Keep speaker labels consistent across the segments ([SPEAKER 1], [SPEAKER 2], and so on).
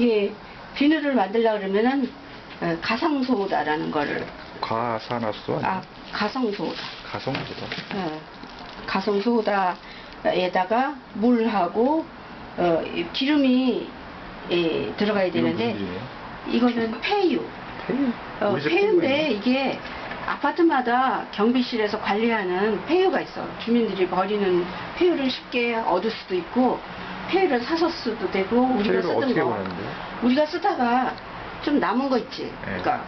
[SPEAKER 1] 이게 비누를 만들려 그러면은 어, 가상 소다라는 거를
[SPEAKER 2] 과산화수? 아
[SPEAKER 1] 가성 소다.
[SPEAKER 2] 가성보다.
[SPEAKER 1] 어, 가성 소다에다가 물하고 어, 이 기름이 예, 들어가야 되는데? 이거는 폐유.
[SPEAKER 2] 폐유?
[SPEAKER 1] 어, 폐유인데? 이게 아파트마다 경비실에서 관리하는 폐유가 있어. 주민들이 버리는 폐유를 쉽게 얻을 수도 있고 폐유를 사서 써도 되고 우리가
[SPEAKER 2] 폐유를
[SPEAKER 1] 쓰던
[SPEAKER 2] 어떻게
[SPEAKER 1] 거
[SPEAKER 2] 보내는데요?
[SPEAKER 1] 우리가 쓰다가 좀 남은 거 있지. 그러니까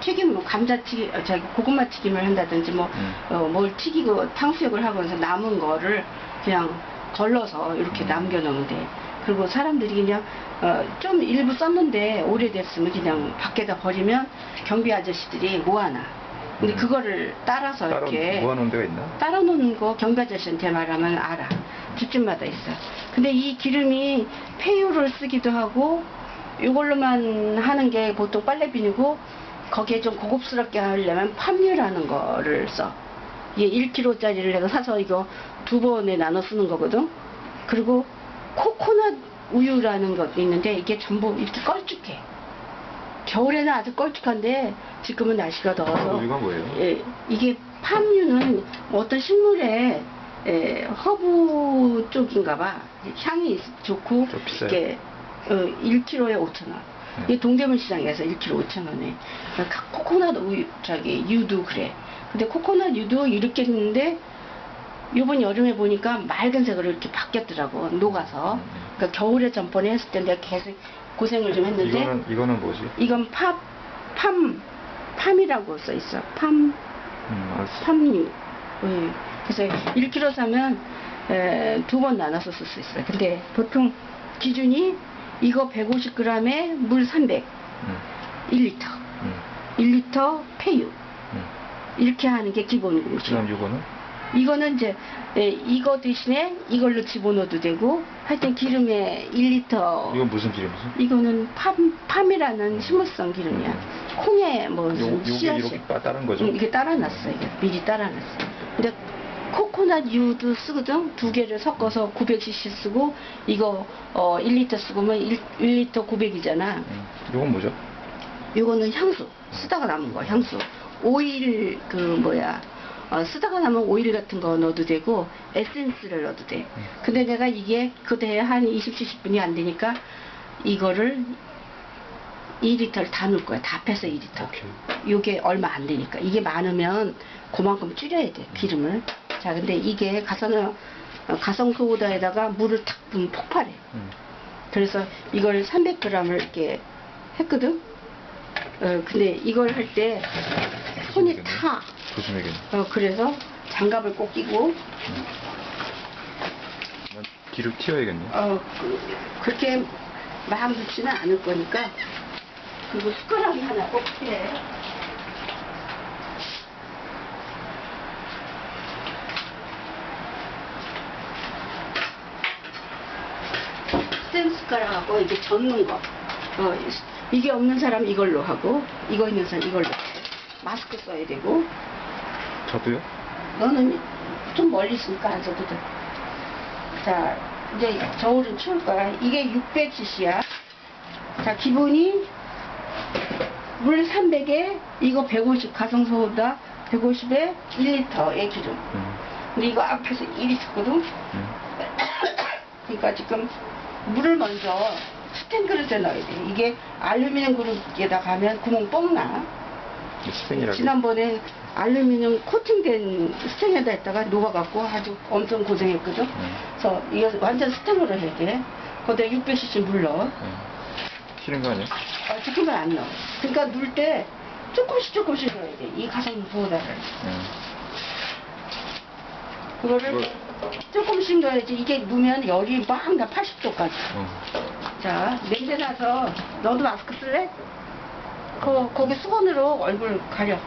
[SPEAKER 1] 튀김 뭐 감자 튀김, 어, 저기 고구마 튀김을 한다든지 뭐
[SPEAKER 2] 음.
[SPEAKER 1] 어, 뭘 튀기고 탕수육을 하면서 남은 거를 그냥 걸러서 이렇게
[SPEAKER 2] 음.
[SPEAKER 1] 남겨놓으면 돼. 그리고 사람들이 그냥 어, 좀 일부 썼는데 오래됐으면 그냥 밖에다 버리면 경비 아저씨들이 모아놔. 근데
[SPEAKER 2] 음.
[SPEAKER 1] 그거를 따라서
[SPEAKER 2] 따로
[SPEAKER 1] 이렇게
[SPEAKER 2] 모아놓은 데가 있나?
[SPEAKER 1] 따라 놓는 거 경비 아저씨한테 말하면 알아. 집집마다 있어. 근데 이 기름이 폐유를 쓰기도 하고 이걸로만 하는 게 보통 빨래 비누고 거기에 좀 고급스럽게 하려면 팜유라는 거를 써. 이게 1kg짜리를 내가 사서 이거 두 번에 나눠 쓰는 거거든. 그리고 코코넛 우유라는 것도 있는데 이게 전부 이렇게 걸쭉해. 겨울에는 아주 걸쭉한데 지금은 날씨가 더워서
[SPEAKER 2] 우유가 뭐예요?
[SPEAKER 1] 예, 이게 팜유는 어떤 식물의 예, 허브 쪽인가 봐. 향이 좋고? 이게 어, 1kg에 5,000원.
[SPEAKER 2] 네.
[SPEAKER 1] 이게 동대문 시장에서 1kg 5,000원에. 코코넛 우유 저기 유도 그래. 근데 코코넛 유도 이렇게 했는데 이번 여름에 보니까 맑은색으로 이렇게 바뀌었더라고 녹아서. 그러니까 겨울에 전번에 했을 때 내가 계속 고생을 좀 했는데
[SPEAKER 2] 이거는 이거는 뭐지?
[SPEAKER 1] 이건 팝, 팜, 팜이라고 써 있어. 팜,
[SPEAKER 2] 음.
[SPEAKER 1] 팜유. 예. 그래서 1kg 사면 두 번 나눠서 쓸 수 있어요. 근데 보통 기준이 이거 150g에 물 300,
[SPEAKER 2] 음,
[SPEAKER 1] 1리터.
[SPEAKER 2] 음,
[SPEAKER 1] 1리터 폐유.
[SPEAKER 2] 음.
[SPEAKER 1] 이렇게 하는 게 기본 공식.
[SPEAKER 2] 그다음 이거는
[SPEAKER 1] 이거는 이제 예, 이거 대신에 이걸로 집어넣어도 되고 하여튼 기름에 1리터
[SPEAKER 2] 이건 무슨 기름이지?
[SPEAKER 1] 이거는 팜, 팜이라는 식물성 기름이야. 콩에 뭐
[SPEAKER 2] 요, 요게
[SPEAKER 1] 씨앗이
[SPEAKER 2] 이렇게 따- 다른 거죠?
[SPEAKER 1] 응, 이게 따라놨어. 이게 미리 따라놨어. 근데 코코넛 유도 쓰거든. 두 개를 섞어서 900cc 쓰고 이거 어 1리터 쓰고면 1, 1리터 900이잖아.
[SPEAKER 2] 음, 이건 뭐죠?
[SPEAKER 1] 요거는 향수. 쓰다가 남은 거 향수. 오일 그 뭐야. 어, 쓰다가 남은 오일 같은 거 넣어도 되고 에센스를 넣어도 돼.
[SPEAKER 2] 음.
[SPEAKER 1] 근데 내가 이게 그대에 한 20, 70분이 안 되니까 이거를 2리터를 다 넣을 거야. 다 패서 2리터.
[SPEAKER 2] 오케이.
[SPEAKER 1] 요게 얼마 안 되니까. 이게 많으면 그만큼 줄여야 돼, 기름을. 자, 근데 이게 가성, 어, 가성 소다에다가 물을 탁 부으면 폭발해.
[SPEAKER 2] 음.
[SPEAKER 1] 그래서 이걸 300g을 이렇게 했거든? 어, 근데 이걸 할 때 손이. 타.
[SPEAKER 2] 조심해야겠네.
[SPEAKER 1] 어, 그래서 장갑을 꼭 끼고,
[SPEAKER 2] 난 뒤를 튀어야겠네.
[SPEAKER 1] 어, 그, 그렇게 막 넣지는 않을 거니까. 그리고 숟가락이 하나 꼭 필요해. 스텐 숟가락하고 이게 젓는 거. 어, 이게 없는 사람 이걸로 하고, 이거 있는 사람 이걸로. 마스크 써야 되고,
[SPEAKER 2] 저도요?
[SPEAKER 1] 너는 좀 멀리 있으니까 안 써도 돼. 자, 이제 저울은 추울 거야. 이게 600cc야. 자, 기본이 물 300에 이거 150 가성소다 150에 1리터의 기름.
[SPEAKER 2] 음,
[SPEAKER 1] 근데 이거 앞에서 1이 있거든.
[SPEAKER 2] 음.
[SPEAKER 1] 그러니까 지금 물을 먼저 스텐 그릇에 넣어야 돼. 이게 알루미늄 그릇에다 가면 구멍 뻥 나.
[SPEAKER 2] 스팽이라고.
[SPEAKER 1] 지난번에 알루미늄 코팅된 스텐에다 했다가 녹아갖고 아주 엄청 고생했거든.
[SPEAKER 2] 음,
[SPEAKER 1] 그래서 이거 완전 스텐으로 해야 돼. 거기다 600cc 물 넣어.
[SPEAKER 2] 음. 튀는 거 아니야?
[SPEAKER 1] 아, 조금만 안 넣어. 그러니까 넣을 때 조금씩 조금씩 넣어야 돼. 이 가성 소다를.
[SPEAKER 2] 음.
[SPEAKER 1] 그거를 조금씩 넣어야지. 이게 넣으면 열이 막나 80도까지.
[SPEAKER 2] 어.
[SPEAKER 1] 자, 냄새 나서 너도 마스크 쓸래? 거, 거기 수건으로 얼굴 가려.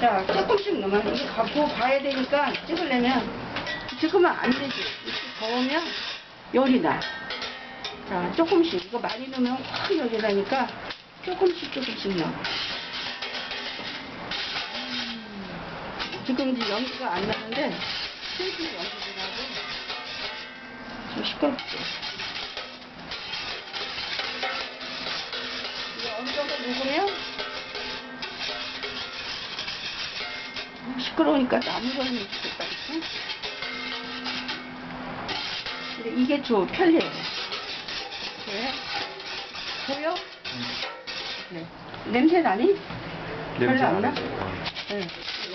[SPEAKER 1] 자, 조금씩 넣으면 이게 갖고 봐야 되니까 찍으려면 지금은 안 되지. 이렇게 더우면 열이 나. 자, 조금씩. 이거 많이 넣으면 확 열이 나니까 조금씩 조금씩 넣어. 지금 이제 연기가 안 나는데 슬슬 연기가 나고 좀 시끄럽지. 녹으면 시끄러우니까 나무 걸면 좋겠다. 그치? 근데 이게 좀 편리해. 왜? 보여? 네. 냄새 나니? 별로 안 나? 네.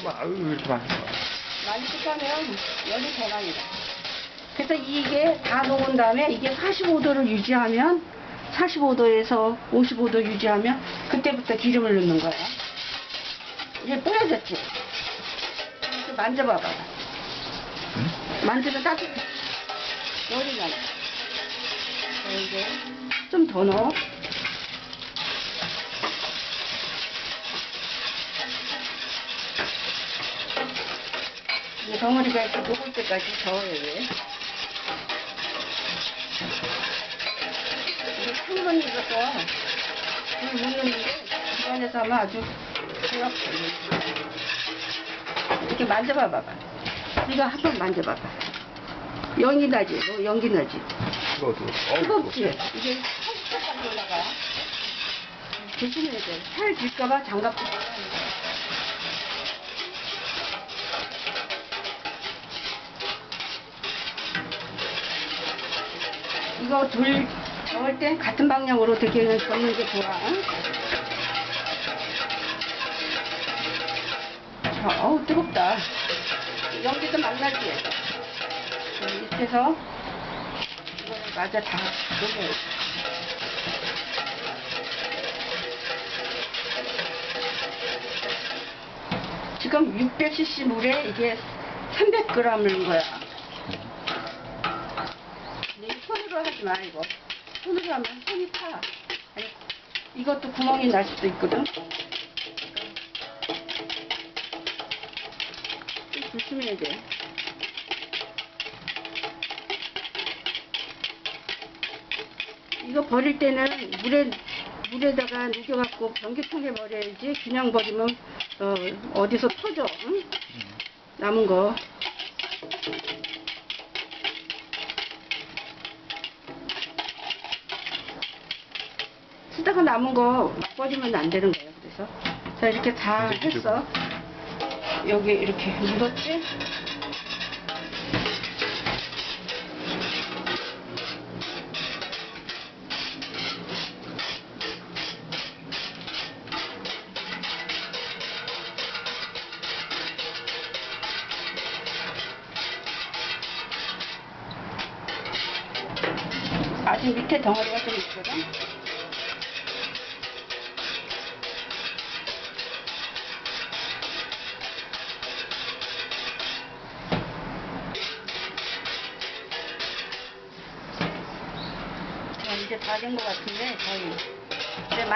[SPEAKER 2] 아유 이렇게 많이.
[SPEAKER 1] 많이 끓하면 열이 더 많이 나. 그래서 이게 다 녹은 다음에 이게 45도를 유지하면 45도에서 55도 유지하면 그때부터 기름을 넣는 거야. 이제 뿌려졌지? 만져봐봐.
[SPEAKER 2] 응?
[SPEAKER 1] 만지면 따뜻해. 열이. 자, 이제 좀 더 넣어. 이제 덩어리가 이렇게 녹을 때까지 저어야 돼. 이게 큰건 익어서 물 묻는데 집안에서 하면 아주 부럽게 이렇게 만져봐 봐봐. 이거 한 번 만져봐 봐. 연기 나지? 너 연기 나지?
[SPEAKER 2] 뜨거워도.
[SPEAKER 1] 뜨겁지? 이게 30도까지 올라가. 조심해야 돼. 살 질까봐 장갑 끼 이거 돌 저을 땐 같은 방향으로 되게 젓는 게 좋아. 응? 자, 어우 뜨겁다. 연기도 막 나지? 이렇게 해서 이거를 마저 다 녹여요. 지금 600cc 물에 이게 300g 넣은 거야. 근데 이 손으로 하지 마, 이거. 손으로 하면 손이 타. 아니, 이것도 구멍이 날 수도 있거든. 조심해야 돼. 이거 버릴 때는 물에 물에다가 녹여갖고 변기통에 버려야지 그냥 버리면 어, 어디서 터져 응? 남은 거 쓰다가 남은 거막 버리면 안 되는 거예요 그래서? 자 이렇게 다 했어. 여기 이렇게 묻었지? 아직 밑에 덩어리가 좀 있거든.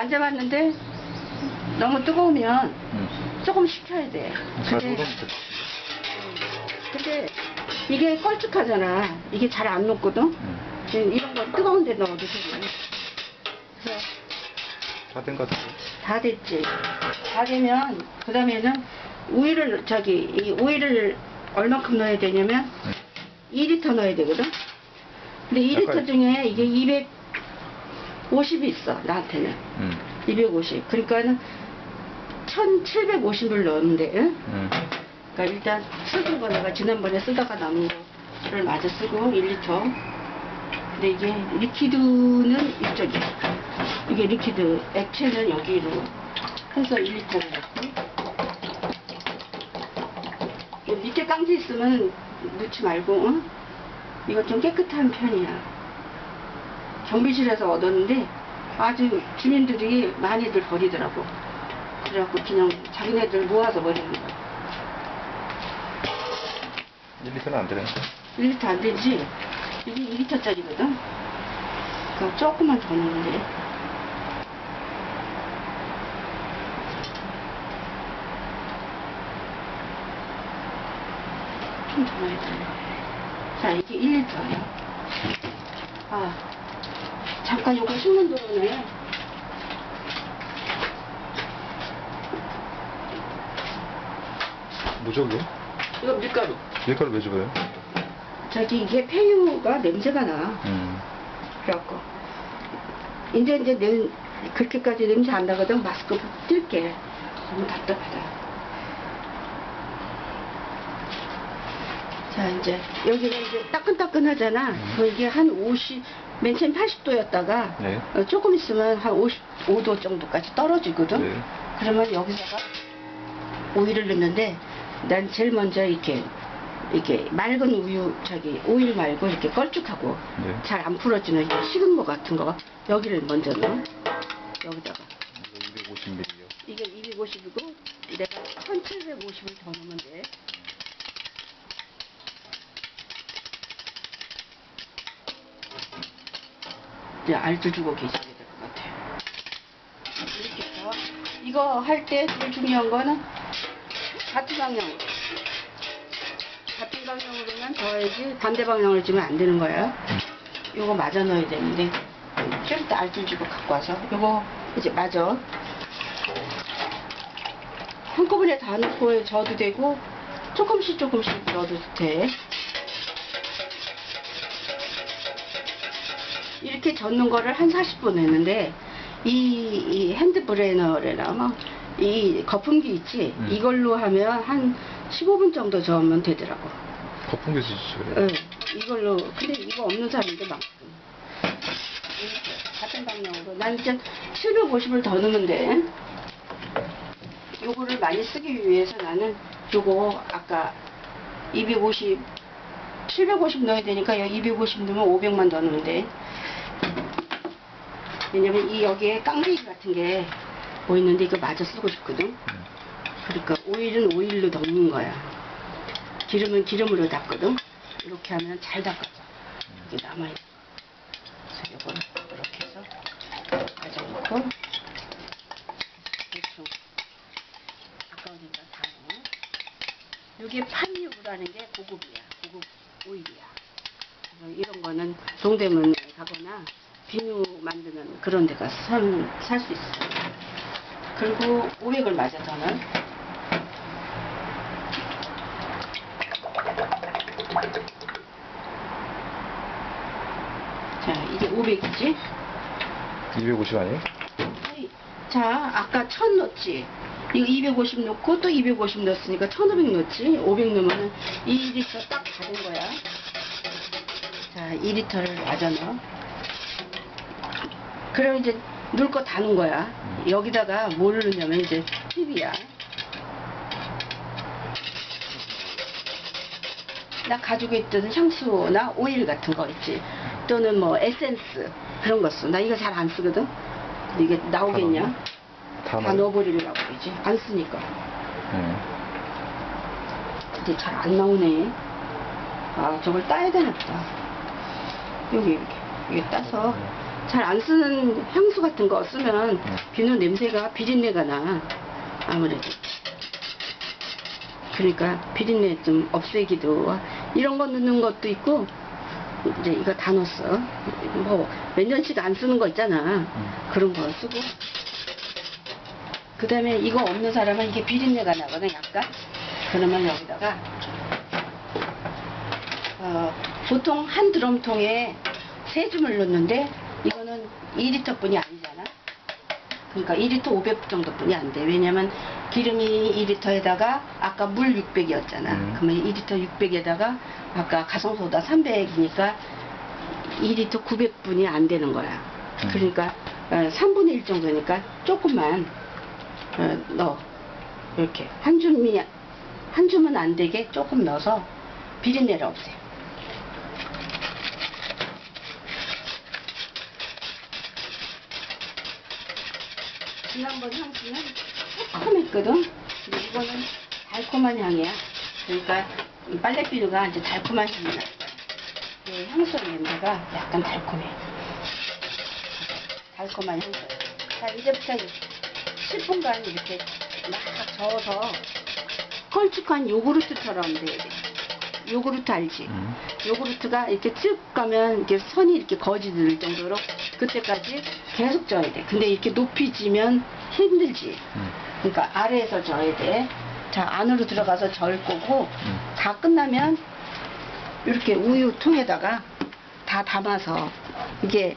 [SPEAKER 1] 만져봤는데, 너무 뜨거우면
[SPEAKER 2] 응.
[SPEAKER 1] 조금 식혀야 돼.
[SPEAKER 2] 잘
[SPEAKER 1] 근데-. 근데 이게 걸쭉하잖아. 이게 잘 안 녹거든.
[SPEAKER 2] 응.
[SPEAKER 1] 이런 거 뜨거운 데 넣어도 되고. 그래서
[SPEAKER 2] 다된 것 같아.
[SPEAKER 1] 다 됐지. 다 되면 그 다음에는 우유를 저기 이 우유를 얼마큼 넣어야 되냐면
[SPEAKER 2] 응.
[SPEAKER 1] 2리터 넣어야 되거든. 근데 2리터
[SPEAKER 2] 약간-
[SPEAKER 1] 중에 이게 250이 있어 나한테는
[SPEAKER 2] 응.
[SPEAKER 1] 250. 그러니까는 1,750을 넣었는데. 응?
[SPEAKER 2] 응.
[SPEAKER 1] 그러니까 일단 쓰던 거 내가 지난번에 쓰다가 남은 거를 마저 쓰고 1리터. 근데 이게 리퀴드는 이쪽에. 이게 리퀴드, 액체는 여기로 해서 1리터를 넣고. 이 밑에 깡지 있으면 넣지 말고, 응? 이거 좀 깨끗한 편이야. 경비실에서 얻었는데 아주 주민들이 많이들 버리더라고. 그래갖고 그냥 자기네들 모아서 버리는 거야.
[SPEAKER 2] 1리터는 안 되네.
[SPEAKER 1] 1리터 안 되지? 이게 2리터짜리거든? 그러니까 조금만 더 돼. 좀더 넣어야 돼. 자, 이게 1리터야. 아, 잠깐 요거 식는 동안에
[SPEAKER 2] 무적이요?
[SPEAKER 1] 이거 밀가루.
[SPEAKER 2] 밀가루 왜 줘요?
[SPEAKER 1] 저기 이게 폐유가 냄새가 나.
[SPEAKER 2] 응.
[SPEAKER 1] 그래갖고 이제 이제 내 그렇게까지 냄새 안 나거든 마스크 뜰게 너무 답답하다 자 이제 여기가 이제 따끈따끈하잖아 그럼 이게 한 50, 맨 처음 80도였다가
[SPEAKER 2] 네.
[SPEAKER 1] 조금 있으면 한 55도 정도까지 떨어지거든
[SPEAKER 2] 네.
[SPEAKER 1] 그러면 여기다가 오일을 넣는데 난 제일 먼저 이렇게 이렇게 맑은 우유 저기 오일 말고 이렇게 걸쭉하고
[SPEAKER 2] 네.
[SPEAKER 1] 잘 안 풀어지는 식은 거 같은 거 여기를 먼저 넣어 여기다가
[SPEAKER 2] 250ml요.
[SPEAKER 1] 이게 250이고 내가 1750을 더 넣으면 돼 이제 알도 주고 계셔야 될 것 같아요. 이렇게 해서 이거 할 때 제일 중요한 거는 같은 방향으로. 같은 방향으로만 저어야지 반대 방향으로 주면 안 되는 거예요. 요거 맞아 넣어야 되는데 좀더 알줄 주고 갖고 와서. 요거 이제 맞아. 한꺼번에 다 넣고 저어도 되고 조금씩 조금씩 넣어도 돼 이렇게 젓는 거를 한 40분 했는데 이, 이 핸드 브레너래나 뭐이 거품기 있지
[SPEAKER 2] 음.
[SPEAKER 1] 이걸로 하면 한 15분 정도 저으면 되더라고
[SPEAKER 2] 거품기 쓰시죠?
[SPEAKER 1] 응, 이걸로 근데 이거 없는 사람도. 이렇게 같은 방향으로 난 이제 750을 더 넣으면 돼. 요거를 많이 쓰기 위해서 나는 요거 아까 250 750 넣어야 되니까 여기 250 넣으면 500만 더 넣으면 돼. 왜냐면 이 여기에 깡배기 같은 게 보이는데 이거 마저 쓰고 싶거든.
[SPEAKER 2] 음.
[SPEAKER 1] 그러니까 오일은 오일로 덮는 거야. 기름은 기름으로 닦거든. 이렇게 하면 잘 닦아져. 이게 남아있어. 그래서 이걸 이렇게 해서 가져놓고 대충 아까우니까 다 넣어. 이게 판유라는 게 고급이야. 고급 오일이야. 이런 거는 동대문에 가거나 비누 만드는 그런 데 가서 살 수 있어. 그리고 500을 맞아 저는. 자, 이게 500이지?
[SPEAKER 2] 250 아니에요?
[SPEAKER 1] 자, 아까 1000 넣었지? 이거 250 넣고 또 250 넣었으니까 1500 넣었지? 500 넣으면 2리터 딱 다른 거야. 자, 2리터를 맞아 넣어. 그럼 이제 넣을 거다 넣은 거야. 여기다가 뭘 넣냐면 이제 팁이야. 나 가지고 있던 향수나 오일 같은 거 있지. 또는 뭐 에센스 그런 거 써. 나 이거 잘 안 쓰거든. 근데 이게 나오겠냐?
[SPEAKER 2] 다
[SPEAKER 1] 다? 넣어버리려고 그러지. 안 쓰니까.
[SPEAKER 2] 네.
[SPEAKER 1] 근데 잘 안 나오네. 아, 저걸 따야 되나 보다. 여기, 이렇게. 이게 따서. 잘 안 쓰는 향수 같은 거 쓰면 비누 냄새가 비린내가 나. 아무래도. 그러니까 비린내 좀 없애기도. 하- 이런 거 넣는 것도 있고, 이제 이거 다 넣었어. 뭐, 몇 년씩 안 쓰는 거 있잖아. 그런 거 쓰고. 그 다음에 이거 없는 사람은 이게 비린내가 나거든, 약간. 그러면 여기다가, 어, 보통 한 드럼통에 세 줌을 넣는데, 이거는 2리터 뿐이 아니잖아. 그러니까 2리터 500 정도 뿐이 안 돼. 왜냐면 기름이 2리터에다가 아까 물 600이었잖아.
[SPEAKER 2] 음.
[SPEAKER 1] 그러면 2리터 600에다가 아까 가성소다 300이니까 2리터 900분이 안 되는 거야.
[SPEAKER 2] 음.
[SPEAKER 1] 그러니까 어, 3분의 1 정도니까 조금만 어, 넣어. 이렇게 한 줌이 한 줌은 안 되게 조금 넣어서 비린내를 없애. 지난번 향수는 새콤했거든. 이거는 달콤한 향이야. 그러니까 이 빨래비누가 이제 달콤한 향이 나. 이 향수 냄새가 약간 달콤해. 달콤한 향수. 자, 이제부터 10분간 이렇게 막 저어서 걸쭉한 요구르트처럼 돼야 돼. 요구르트 알지?
[SPEAKER 2] 음.
[SPEAKER 1] 요구르트가 이렇게 쭉 가면 이렇게 선이 이렇게 거지들 정도로 그때까지 계속 져야 돼. 근데 이렇게 높이 지면 힘들지.
[SPEAKER 2] 음.
[SPEAKER 1] 그러니까 아래에서 져야 돼. 자, 안으로 들어가서 절 거고
[SPEAKER 2] 음.
[SPEAKER 1] 다 끝나면 이렇게 우유 통에다가 다 담아서 이게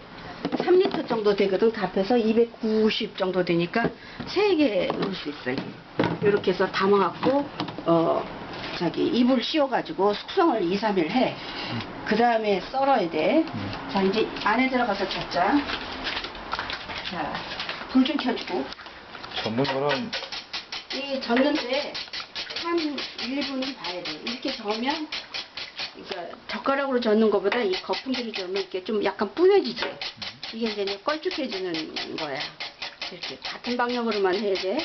[SPEAKER 1] 3리터 정도 되거든. 다 합해서 290 정도 되니까 3개 넣을 수 있어요. 이렇게 해서 담아갖고, 어, 저기, 이불 씌워가지고 숙성을 2, 3일 해. 그 다음에 썰어야 돼.
[SPEAKER 2] 음.
[SPEAKER 1] 자, 이제 안에 들어가서 젓자. 자, 불 좀 켜주고.
[SPEAKER 2] 전문 사람
[SPEAKER 1] 이 젓는데 한 1분은 봐야 돼. 이렇게 저으면, 그러니까 젓가락으로 젓는 것보다 이 거품들이 저으면 이렇게 좀 약간 뿌여지지. 이게 이제 껄쭉해지는 거야. 이렇게 같은 방향으로만 해야 돼.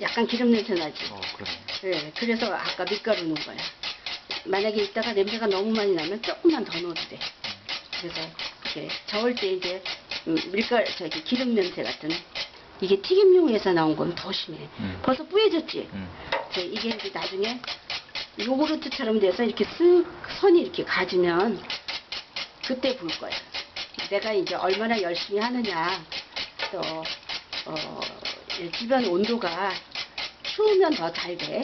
[SPEAKER 1] 약간 기름 냄새 나지.
[SPEAKER 2] 어 그러네.
[SPEAKER 1] 네, 그래서 아까 밀가루 넣은 거야. 만약에 이따가 냄새가 너무 많이 나면 조금만 더 넣어도 돼. 그래서 이렇게 저을 때 이제 음, 밀가루 저기 기름 냄새 같은 이게 튀김용에서 나온 건 더 심해.
[SPEAKER 2] 음.
[SPEAKER 1] 벌써 뿌얘졌지.
[SPEAKER 2] 음.
[SPEAKER 1] 그 이게 이제 나중에 요구르트처럼 돼서 이렇게 쓱 선이 이렇게 가지면 그때 불 거야. 내가 이제 얼마나 열심히 하느냐 또 어, 이 주변 온도가 추우면 더 잘 돼.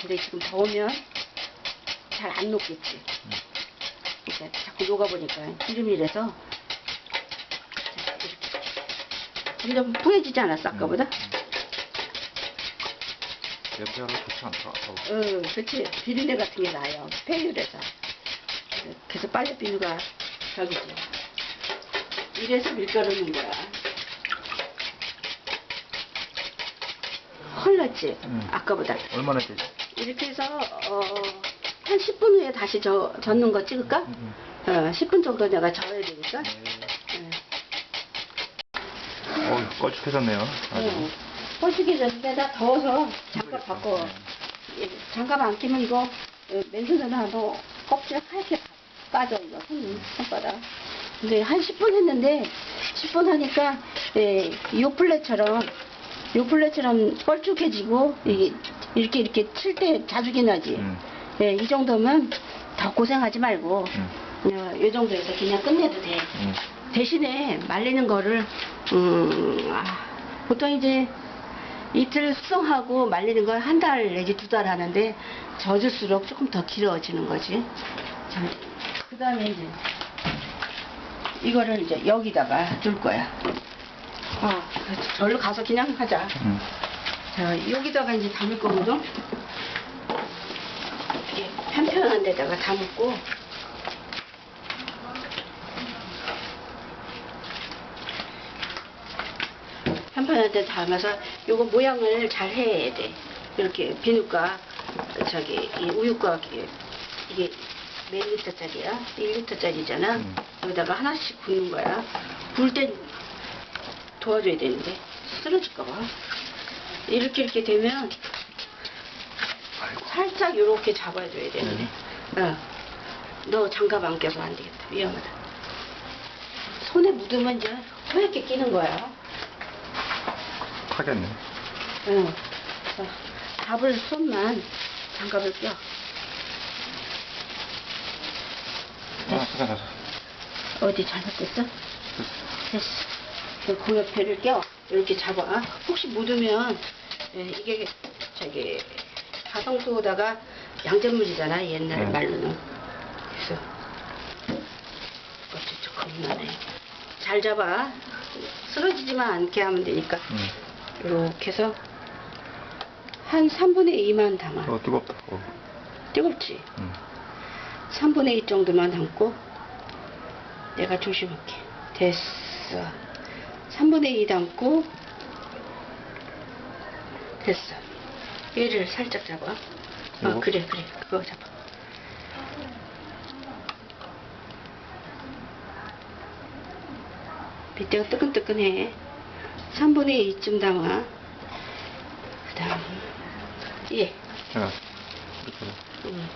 [SPEAKER 1] 근데 지금 더우면 잘 안 녹겠지. 그러니까 자꾸 녹아보니까 이렇게 점점 풍해지지 않았어 아까보다?
[SPEAKER 2] 냄새가 좋지 않다. 어.
[SPEAKER 1] 응, 그치. 비린내 같은 게 나요. 폐율에서. 그래서 빨래 비누가 저기지. 이래서 밀가루 넣는 거야. 헐났지?
[SPEAKER 2] 음.
[SPEAKER 1] 아까보다.
[SPEAKER 2] 얼마나 되지?
[SPEAKER 1] 이렇게 해서, 어, 한 10분 후에 다시 저, 젓는 거 찍을까?
[SPEAKER 2] 음,
[SPEAKER 1] 어, 10분 정도 내가 저어야 되니까.
[SPEAKER 2] 네.
[SPEAKER 1] 응.
[SPEAKER 2] 어 껄쭉해졌네요. 아주.
[SPEAKER 1] 응. 뻘쭉이 졌는데 나 더워서 장갑 바꿔. 예, 장갑 안 끼면 이거 어, 맨손으로 하도 껍질 하얗게 빠져 이거 손, 손바닥. 근데 한 10분 했는데 10분 하니까 예, 요플레처럼 요플레처럼 뻘쭉해지고 이게 이렇게 이렇게 칠 때 자주기 나지.
[SPEAKER 2] 음.
[SPEAKER 1] 예, 이 정도면 더 고생하지 말고
[SPEAKER 2] 음.
[SPEAKER 1] 어, 이 정도에서 그냥 끝내도 돼.
[SPEAKER 2] 음.
[SPEAKER 1] 대신에 말리는 거를 음, 아, 보통 이제 이틀 숙성하고 말리는 걸 한 달 내지 두 달 하는데 젖을수록 조금 더 길어지는 거지. 자, 그 다음에 이제 이거를 이제 여기다가 둘 거야. 어, 절로 가서 그냥 하자.
[SPEAKER 2] 음.
[SPEAKER 1] 자, 여기다가 이제 담을 거거든. 이렇게 편편한 데다가 담고 편편한 데 담아서 요거 모양을 잘 해야 돼. 이렇게 비누가 저기 이 우유가 이게, 몇 리터짜리야? 1리터짜리잖아.
[SPEAKER 2] 음.
[SPEAKER 1] 여기다가 하나씩 붓는 거야. 부을 땐 도와줘야 되는데 쓰러질까 봐. 이렇게 이렇게 되면 살짝 이렇게 잡아줘야 되는데. 어. 너 장갑 안 껴서 안 되겠다. 위험하다. 손에 묻으면 이제 허옇게 끼는 거야.
[SPEAKER 2] 타겠네.
[SPEAKER 1] 응. 그래서 잡을 손만 장갑을 껴.
[SPEAKER 2] 아,
[SPEAKER 1] 어디 잘못됐어? 됐어. 그, 그 옆에를 껴. 이렇게 잡아. 혹시 묻으면, 예, 이게, 저기, 가성소다가 양잿물이잖아, 옛날
[SPEAKER 2] 음.
[SPEAKER 1] 말로는. 그래서, 어쩌죠, 겁나네. 잘 잡아. 쓰러지지만 않게 하면 되니까.
[SPEAKER 2] 음.
[SPEAKER 1] 이렇게 해서, 한 3분의 2만 담아.
[SPEAKER 2] 어 뜨겁다. 어.
[SPEAKER 1] 뜨겁지?
[SPEAKER 2] 음.
[SPEAKER 1] 3분의 2 정도만 담고 내가 조심할게 됐어 3분의 2 담고. 됐어. 얘를 살짝 잡아. 어? 그래 그래. 그거 잡아. 밑에가 뜨끈뜨끈해. 3분의 2쯤 담아. 그 다음 예.
[SPEAKER 2] 자, 이렇게.
[SPEAKER 1] 음.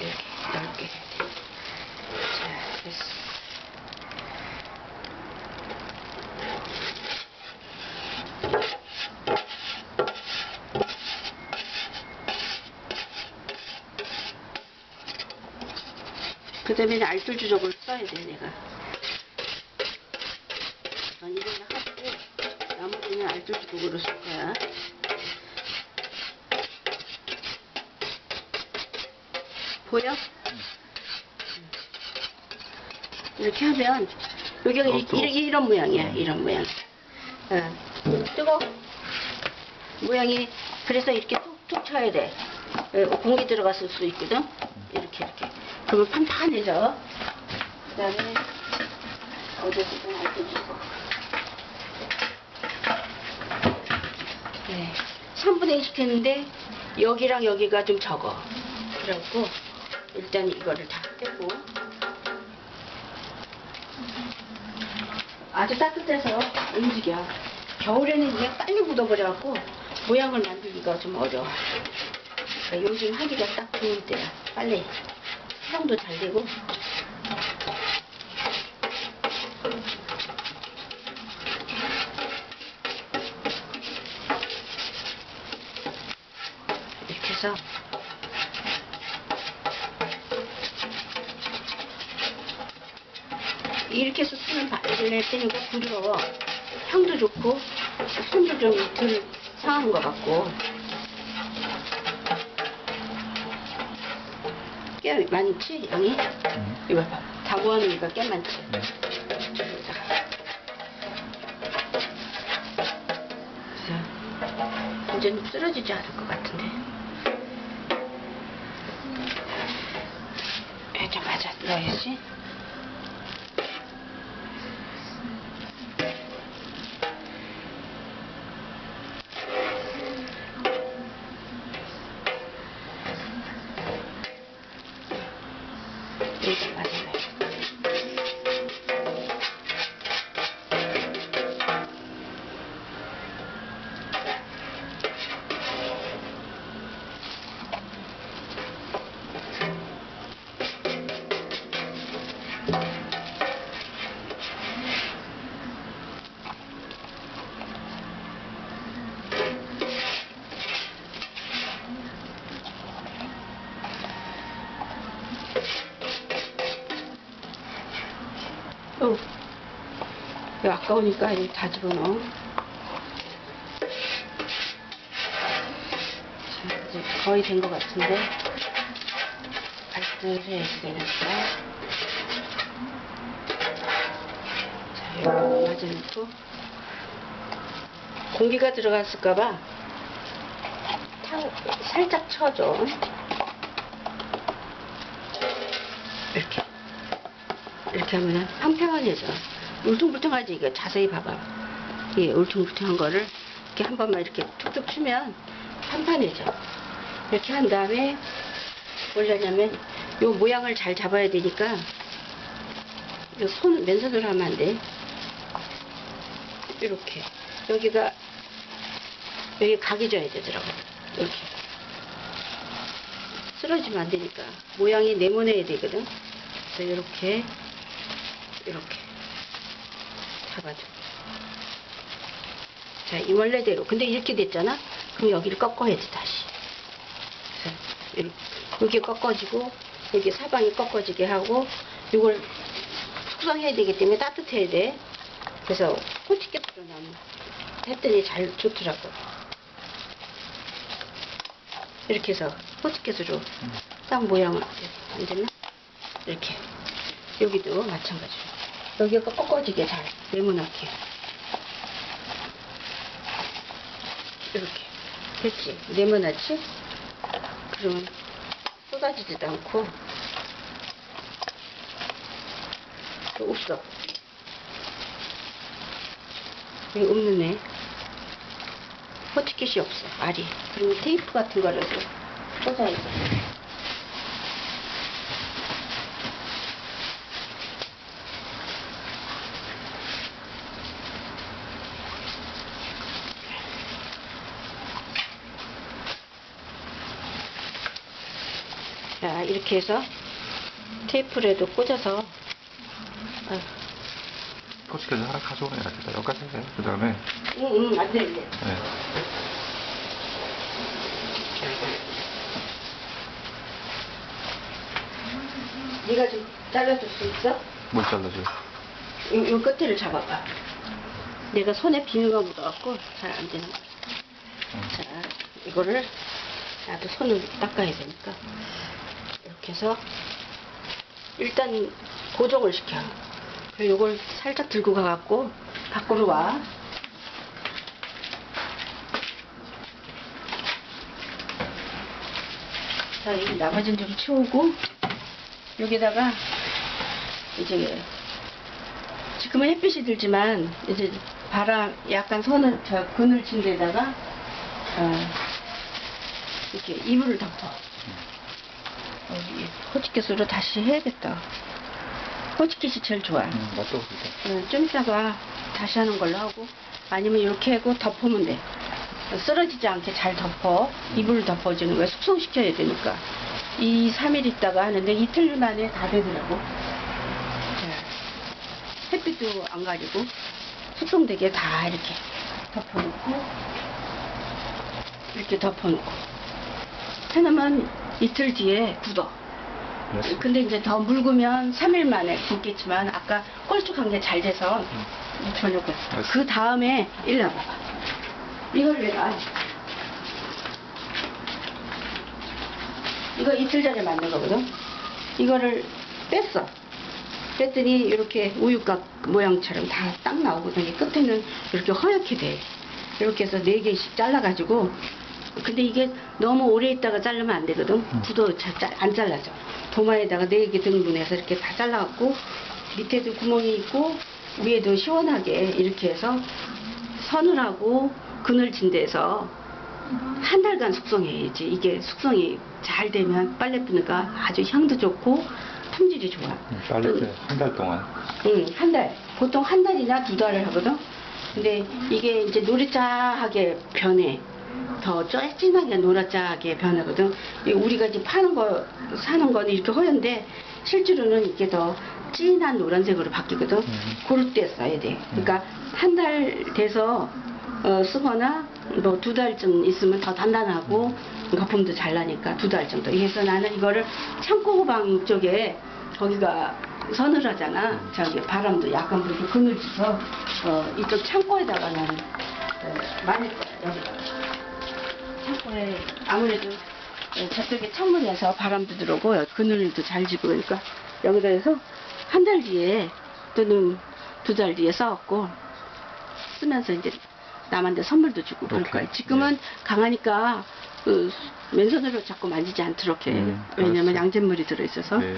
[SPEAKER 1] 이렇게 넓게. 자, 됐어. 그 다음에는 알뜰주적을 써야 돼, 내가. 난 이거는 하고, 나머지는 알뜰주적으로 쓸 거야. 보여? 이렇게 하면 여기가 이,
[SPEAKER 2] 뜨거워.
[SPEAKER 1] 이, 이런 모양이야 이런 모양 어. 뜨거 모양이 그래서 이렇게 툭툭 쳐야 돼 어, 공기 들어갔을 수 있거든 이렇게 이렇게 그러면 판판해져 그 다음에 어디서든 알고 주고 네. 3분의 1 시켰는데 여기랑 여기가 좀 적어. 그래갖고 일단 이거를 다 떼고. 아주 따뜻해서 움직여. 겨울에는 이게 빨리 묻어버려갖고 모양을 만들기가 좀 어려워. 그러니까 요즘 하기가 딱 좋을 때야. 빨리 수정도 잘 되고. 이렇게 해서. 이렇게 해서 쓰면 바르게 때니까 부드러워. 향도 좋고 손도 좀 덜 상한 것 같고 꽤 많지 양이?
[SPEAKER 2] 음.
[SPEAKER 1] 이거 봐다 모아놓으니까 꽤 많지
[SPEAKER 2] 네.
[SPEAKER 1] 자, 이제는 쓰러지지 않을 것 같은데. 에, 좀 맞아 넣어야지. 이렇 이거 다 집어넣어. 자, 이제 거의 된 것 같은데. 알뜰해야지 되니까. 자, 이거 맞아놓고. 공기가 들어갔을까봐 타- 살짝 쳐줘. 이렇게. 이렇게 하면 은 평평해져. 울퉁불퉁하지 이거 자세히 봐봐. 이 울퉁불퉁한 거를 이렇게 한 번만 이렇게 툭툭 치면 판판해져. 이렇게 한 다음에 뭘 하냐면 요 모양을 잘 잡아야 되니까 손 맨손으로 하면 안 돼. 이렇게 여기가 여기 각이 져야 되더라고. 이렇게 쓰러지면 안 되니까 모양이 네모내야 되거든. 그래서 이렇게 이렇게 잡아줘. 자, 이 원래대로. 근데 이렇게 됐잖아? 그럼 여기를 꺾어야지, 다시. 그래서 이렇게, 여기 꺾어지고, 여기 사방이 꺾어지게 하고, 이걸 숙성해야 되기 때문에 따뜻해야 돼. 그래서 호치켓으로 나면 했더니 잘 좋더라고. 이렇게 해서 호치켓으로 딱 모양을 안 됐나? 이렇게. 여기도 마찬가지로. 여기가 꺾어지게 잘 네모나게. 이렇게. 됐지? 네모나지? 그러면 쏟아지지도 않고. 또 없어. 여기 없는 애. 호치켓이 없어, 알이. 그러면 테이프 같은 거라도 꽂아야지. 자, 이렇게 해서 테이프라도 꽂아서 아,
[SPEAKER 2] 꼬치까지 하나 가져오네. 이렇게 여기까지 해요. 그 다음에,
[SPEAKER 1] 응, 응, 안 돼, 안 돼.
[SPEAKER 2] 네.
[SPEAKER 1] 네가 좀 잘라줄 수 있어?
[SPEAKER 2] 뭘 잘라줘요?
[SPEAKER 1] 요, 요 끝을 잡아봐. 내가 손에 비누가 묻어갖고 잘 안 되는 거야.
[SPEAKER 2] 응.
[SPEAKER 1] 자, 이거를 나도 손을 닦아야 되니까 이렇게 해서 일단 고정을 시켜. 그리고 이걸 살짝 들고 가갖고 밖으로 와. 자, 이 나머지는 좀 치우고 여기다가 이제 지금은 햇빛이 들지만 이제 바람 약간 손을 저 그늘 친 데다가 어, 이렇게 이불을 덮어. 호치켓으로 다시 해야겠다. 호치켓이 제일 좋아.
[SPEAKER 2] 음, 맛도 없을까?
[SPEAKER 1] 어, 좀 이따가 다시 하는 걸로 하고 아니면 이렇게 하고 덮으면 돼. 쓰러지지 않게 잘 덮어. 이불을 덮어주는 거야. 숙성시켜야 되니까. 2, 3일 있다가 하는데 이틀 만에 다 되더라고. 자, 햇빛도 안 가리고 숙성되게 다 이렇게 덮어놓고 이렇게 덮어놓고 해놓으면 이틀 뒤에 굳어.
[SPEAKER 2] 네.
[SPEAKER 1] 근데 이제 더 묽으면 3일 만에 굵겠지만 아까 꼴쭉한 게 잘 돼서 저녁을 그 다음에 일로 와봐 이걸 내가 이거 이틀 전에 만든 거거든? 이거를 뺐어. 뺐더니 이렇게 우유곽 모양처럼 다 딱 나오거든 이 끝에는 이렇게 허옇게 돼. 이렇게 해서 네 개씩 잘라가지고 근데 이게 너무 오래 있다가 자르면 안 되거든 굳어 자- 자- 안 잘라져 도마에다가 네 개 등분해서 이렇게 다 잘라갖고 밑에도 구멍이 있고 위에도 시원하게 이렇게 해서 서늘하고 그늘진 데서 한 달간 숙성해야지 이게 숙성이 잘 되면 빨래비누가 아주 향도 좋고 품질이 좋아
[SPEAKER 2] 음, 빨래 한달 동안.
[SPEAKER 1] 응, 한 달. 보통 한 달이나 두 달을 하거든. 근데 이게 이제 노릇자하게 변해. 더 쩔진하게 노릇자하게 변하거든. 이 우리가 지금 파는 거, 사는 거는 이렇게 허연데, 실제로는 이게 더 진한 노란색으로 바뀌거든.
[SPEAKER 2] 음.
[SPEAKER 1] 그럴 때 써야 돼. 그러니까 한 달 돼서 어, 쓰거나 뭐 두 달쯤 있으면 더 단단하고 거품도 잘 나니까 두 달 정도. 그래서 나는 이거를 창고 후방 쪽에 거기가 서늘하잖아. 저기 바람도 약간 불고 그늘져서 어, 이쪽 창고에다가 나는 어, 많이 써요. 여기다가. 창고에 아무래도 어, 저쪽에 창문에서 바람도 들어오고 그늘도 잘 지고 그러니까 여기다 해서 한 달 뒤에 또는 두 달 뒤에 써갖고 쓰면서 이제 남한테 선물도 주고 그럴
[SPEAKER 2] 오케이.
[SPEAKER 1] 거야. 지금은
[SPEAKER 2] 네.
[SPEAKER 1] 강하니까 그 맨손으로 자꾸 만지지 않도록 해.
[SPEAKER 2] 음,
[SPEAKER 1] 왜냐면. 양잿물이 들어있어서.
[SPEAKER 2] 네.